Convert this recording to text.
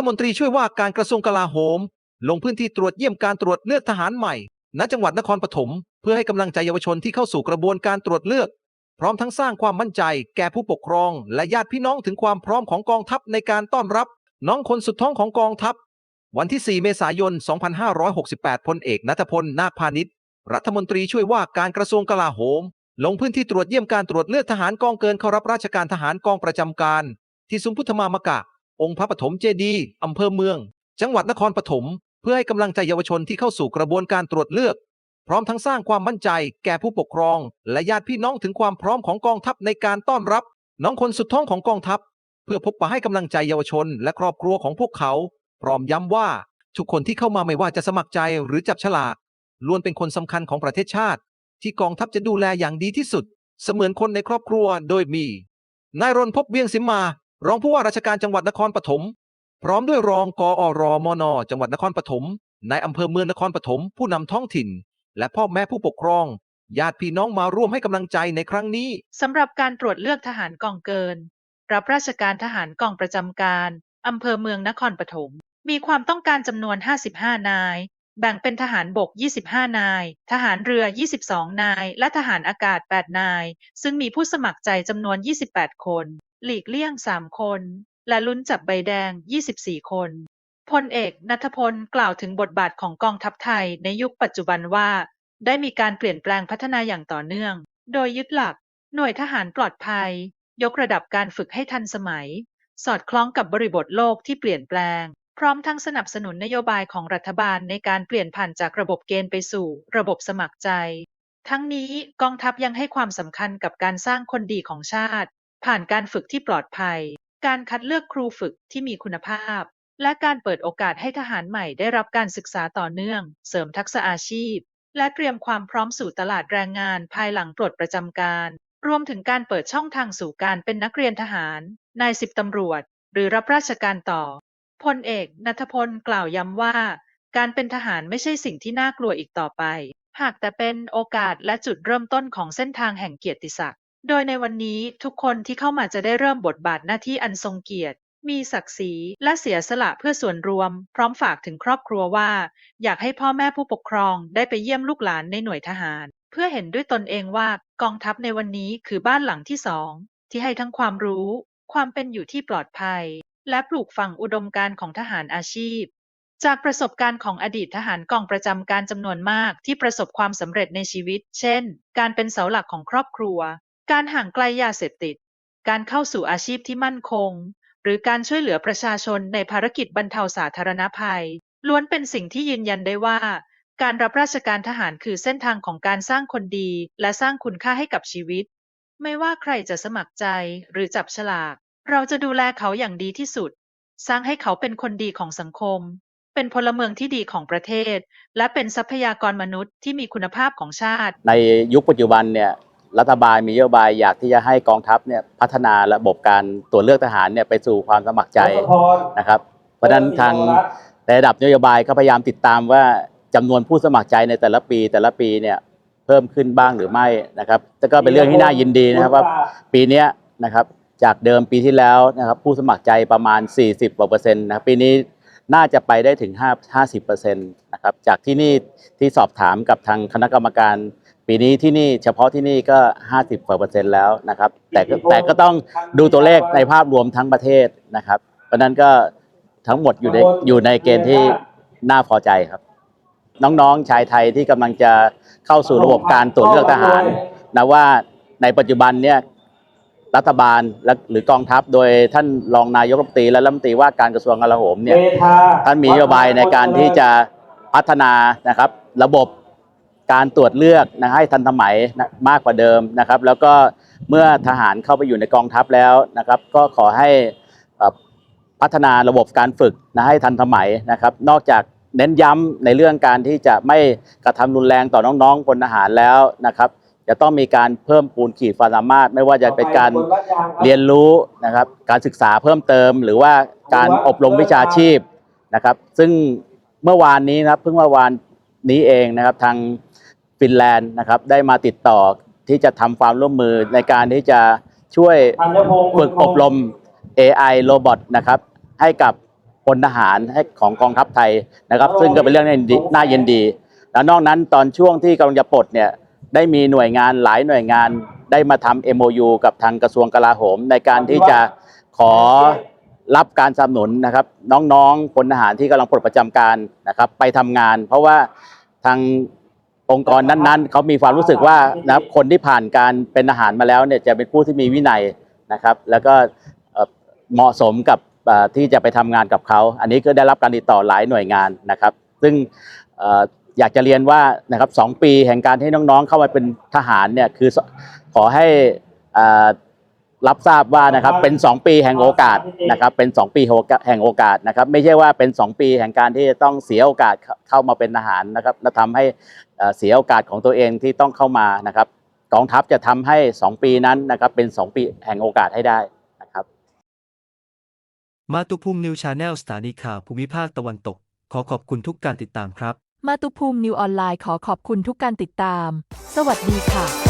ฐมนตรีช่วยว่าการกระทรวงกลาโหม ลงพื้นที่ตรวจเยี่ยมการตรวจเลือกทหารใหม่ ณ จังหวัดนครปฐมเพื่อให้กำลังใจเยาวชนที่เข้าสู่กระบวนการตรวจเลือก พร้อมทั้งสร้างความมั่นใจ แก่ผู้ปกครอง และญาติพี่น้องถึงความพร้อมของกองทัพในการต้อนรับ น้องคนสุดท้องของกองทัพ วันที่ 4 เมษายน 2568 พลเอกนัทพล นาคพาณิชย์รัฐมนตรีช่วยว่าการกระทรวงกลาโหม ลงพื้นที่ตรวจเยี่ยมการตรวจเลือกทหารกองเกินเข้ารับราชการทหารกองประจำการ ที่ซุ้มพุทธมามกะ องค์พระปฐมเจดีย์อำเภอเมือง จังหวัดนครปฐมเพื่อให้กำลังใจเยาวชนที่เข้าสู่กระบวนการตรวจเลือก พร้อมทั้งสร้างความมั่นใจแก่ผู้ปกครอง และญาติพี่น้องถึงความพร้อมของกองทัพในการต้อนรับ น้องคนสุดท้องของกองทัพ เพื่อพบปะให้กำลังใจเยาวชน และครอบครัวของพวกเขา พร้อมย้ำว่าทุกคนที่เข้ามาไม่ว่าจะสมัครใจหรือจับฉลากล้วนเป็นคนสำคัญของประเทศชาติ ที่กองทัพจะดูแลอย่างดีที่สุด เสมือนคนในครอบครัวโดยมี นายรณพบเวียงสิมมา รองผู้ว่าราชการจังหวัดนครปฐมพร้อมด้วยรองกอรมน จังหวัดนครปฐมนายอำเภอเมืองนครปฐมผู้นำท้องถิ่น และพ่อแม่ผู้ปกครอง ญาติพี่น้องมาร่วมให้กำลังใจในครั้งนี้สำหรับการตรวจเลือกทหารกองเกิน รับราชการทหารกองประจำการอำเภอเมืองนครปฐมมีความต้องการจำนวน 55 นาย แบ่งเป็นทหารบก 25 นาย ทหารเรือ 22 นาย และทหารอากาศ 8 นาย ซึ่งมีผู้สมัครใจจำนวน 28 คน หลีกเลี่ยง3คน และลุ้นจับใบแดง24คน พลเอกนัทพล กล่าวถึงบทบาทของกองทัพไทยในยุคปัจจุบันว่า ได้มีการเปลี่ยนแปลงพัฒนาอย่างต่อเนื่อง โดยยึดหลัก หน่วยทหารปลอดภัย ยกระดับการฝึกให้ทันสมัย สอดคล้องกับบริบทโลกที่เปลี่ยนแปลง พร้อมทั้งสนับสนุนนโยบายของรัฐบาลในการเปลี่ยนผ่านจากระบบเกณฑ์ไปสู่ ระบบสมัครใจทั้งนี้กองทัพยังให้ความสำคัญกับการสร้างคนดีของชาติ ผ่านการฝึกที่ปลอดภัย การคัดเลือกครูฝึกที่มีคุณภาพ และการเปิดโอกาสให้ทหารใหม่ได้รับการศึกษาต่อเนื่อง เสริมทักษะอาชีพ และเตรียมความพร้อมสู่ตลาดแรงงานภายหลังปลดประจำการ รวมถึงการเปิดช่องทางสู่การเป็นนักเรียนทหาร นายสิบตำรวจ หรือรับราชการต่อพลเอกนัทพลกล่าวย้ำว่า การเป็นทหารไม่ใช่สิ่งที่น่ากลัวอีกต่อไป หากแต่เป็นโอกาสและจุดเริ่มต้นของเส้นทางแห่งเกียรติศักดิ์ โดยในวันนี้ทุกคนที่เข้ามาจะได้เริ่มบทบาทหน้าที่อันทรงเกียรติ มีศักดิ์ศรี และเสียสละเพื่อส่วนรวม พร้อมฝากถึงครอบครัวว่า อยากให้พ่อแม่ผู้ปกครองได้ไปเยี่ยมลูกหลานในหน่วยทหาร เพื่อเห็นด้วยตนเองว่ากองทัพในวันนี้คือบ้านหลังที่สองที่ให้ทั้งความรู้ ความเป็นอยู่ที่ปลอดภัย และปลูกฝังอุดมการณ์ของทหารอาชีพ จากประสบการณ์ของอดีตทหารกองประจำการจำนวนมากที่ประสบความสำเร็จในชีวิต เช่น การเป็นเสาหลักของครอบครัว การห่างไกลยาเสพติด การเข้าสู่อาชีพที่มั่นคง หรือการช่วยเหลือประชาชนในภารกิจบรรเทาสาธารณภัย ล้วนเป็นสิ่งที่ยืนยันได้ว่า การรับราชการทหารคือเส้นทางของการสร้างคนดี และสร้างคุณค่าให้กับชีวิต ไม่ว่าใครจะสมัครใจหรือจับฉลาก เราจะดูแลเขาอย่างดีที่สุด สร้างให้เขาเป็นคนดีของสังคม เป็นพลเมืองที่ดีของประเทศ และเป็นทรัพยากรมนุษย์ที่มีคุณภาพของชาติ ในยุคปัจจุบันเนี่ย รัฐบาลมีนโยบายอยากที่จะให้กองทัพเนี่ยพัฒนาระบบการตรวจเลือกทหารเนี่ยไปสู่ความสมัครใจนะครับเพราะฉะนั้นทางในระดับนโยบายก็พยายามติดตามว่าจำนวนผู้สมัครใจในแต่ละปีแต่ละปีเนี่ยเพิ่มขึ้นบ้างหรือไม่นะครับแต่ก็เป็นเรื่องที่น่ายินดีนะครับว่าปีเนี้ยนะครับจากเดิมปีที่แล้วนะครับผู้สมัครใจประมาณ 40กว่าเปอร์เซ็นต์นะครับปีนี้น่าจะไปได้ถึง 5 50เปอร์เซ็นต์นะครับจากที่นี่ที่สอบถามกับทางคณะกรรมการ ปีนี้ที่นี่เฉพาะที่นี่ก็ 50กว่าเปอร์เซ็นต์แล้วนะครับ แต่ก็แต่ก็ต้องดูตัวเลขในภาพรวมทั้งประเทศนะครับ เพราะฉะนั้นก็ทั้งหมดอยู่ในอยู่ในเกณฑ์ที่น่าพอใจครับ น้องๆชายไทยที่กำลังจะเข้าสู่ระบบการตรวจเลือกทหารนะว่าในปัจจุบันเนี่ยรัฐบาลและหรือกองทัพ โดยท่านรองนายกรัฐมนตรีและรัฐมนตรีว่าการกระทรวงกลาโหมเนี่ยท่านมีนโยบายในการที่จะพัฒนานะครับ ระบบ การตรวจเลือกนะให้ทันสมัยนะมากกว่าเดิมนะครับ แล้วก็เมื่อทหารเข้าไปอยู่ในกองทัพแล้วนะครับ ก็ขอให้เอ่อพัฒนาระบบการฝึกนะให้ทันสมัยนะครับ นอกจากเน้นย้ำในเรื่องการที่จะไม่กระทำรุนแรงต่อน้องๆพลทหารแล้วนะครับ จะต้องมีการเพิ่มปูนขีดความสามารถ ไม่ว่าจะเป็นการเรียนรู้นะครับ การศึกษาเพิ่มเติม หรือว่าการอบรมวิชาชีพนะครับ ซึ่งเมื่อวานนี้นะครับเพิ่งเมื่อวานนี้เองนะครับทาง ฟินแลนด์นะครับได้มาติดต่อที่จะทำความร่วมมือในการที่จะช่วยฝึกอบรม AI โรบอทนะครับให้กับพลทหารให้ของกองทัพไทยนะครับ ซึ่งก็เป็นเรื่องน่ายินดีน่ายินดี แล้วนอกนั้นตอนช่วงที่กำลังจะปลดเนี่ยได้มีหน่วยงานหลายหน่วยงานได้มาทำ MOU กับทางกระทรวงกลาโหม ในการที่จะขอรับการสนับสนุนนะครับ น้องๆพลทหารที่กำลังปลดประจำการนะครับ ไปทำงาน เพราะว่าทาง องค์กรนั้นๆเขามีความรู้สึกว่านะครับคนที่ผ่านการเป็นทหารมาแล้วเนี่ยจะเป็นผู้ที่มีวินัยนะครับ แล้วก็เอ่อเหมาะสมกับเอ่อที่จะไปทำงานกับเขา อันนี้ก็ได้รับการติดต่อหลายหน่วยงานนะครับ ซึ่งเอ่ออยากจะเรียนว่านะครับสองปีแห่งการที่น้องๆเข้ามาเป็นทหารเนี่ยคือขอให้เอ่อ รับทราบว่านะครับเป็น 2 ปีแห่งโอกาสนะครับเป็น 2 ปีแห่งโอกาสนะครับไม่ใช่ว่าเป็น 2 ปีแห่งการที่จะต้องเสียโอกาสเข้าเข้ามาเป็นทหารนะครับและทำให้เอ่อเสียโอกาสของตัวเองที่ต้องเข้ามานะครับกองทัพจะทำให้ 2 ปีนั้นนะครับเป็น 2 ปีแห่งโอกาสให้ได้นะครับ มาตุภูมินิวชาแนลสถานีข่าวภูมิภาคตะวันตก ขอขอบคุณทุกการติดตามครับ มาตุภูมินิวออนไลน์ขอขอบคุณทุกการติดตาม สวัสดีค่ะ